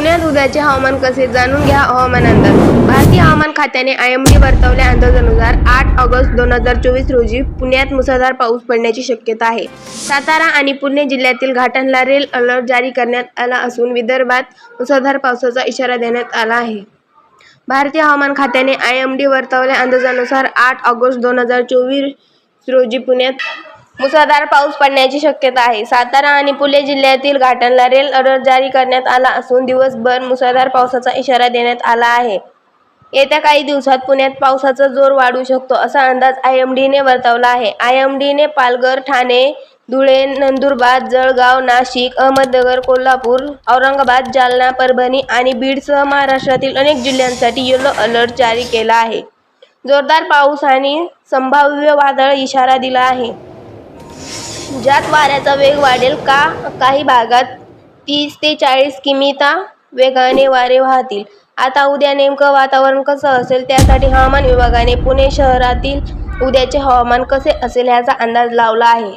पुण्यात उद्याचे हवामान कसे जाणून घ्या हवामान अंदाज भारतीय हवामान खात्याने आय एम डी वर्तवल्या अंदाजानुसार आठ ऑगस्ट दोन हजार चोवीस रोजी पुण्यात मुसळधार पाऊस पडण्याची शक्यता आहे. सातारा आणि पुणे जिल्ह्यातील घाटांना रेल अलर्ट जारी करण्यात आला असून विदर्भात मुसळधार पावसाचा इशारा देण्यात आला आहे. भारतीय हवामान खात्याने आय एम डी वर्तवल्या अंदाजानुसार आठ ऑगस्ट दोन हजार चोवीस रोजी पुण्यात मुसळधार पाऊस पडण्याची शक्यता आहे. सातारा आणि पुणे जिल्ह्यातील घाटांना रेल अलर्ट जारी करण्यात आला असून दिवसभर मुसळधार पावसाचा इशारा देण्यात आला आहे. येत्या काही दिवसात पुण्यात पावसाचा जोर वाढू शकतो असा अंदाज आय एम डीने वर्तवला आहे. आय एम डीने पालघर ठाणे धुळे नंदुरबार जळगाव नाशिक अहमदनगर कोल्हापूर औरंगाबाद जालना परभणी आणि बीडसह महाराष्ट्रातील अनेक जिल्ह्यांसाठी येलो अलर्ट जारी केला आहे. जोरदार पाऊस आणि संभाव्य वादळ इशारा दिला आहे. ज्यात वाऱ्याचा वेग वाढेल का? काही भागात तीस ते चाळीस किमीता वेगाने वारे वाहतील. आता उद्या नेमकं वातावरण कसं असेल? त्यासाठी हवामान विभागाने पुणे शहरातील उद्याचे हवामान कसे असेल ह्याचा अंदाज लावला आहे.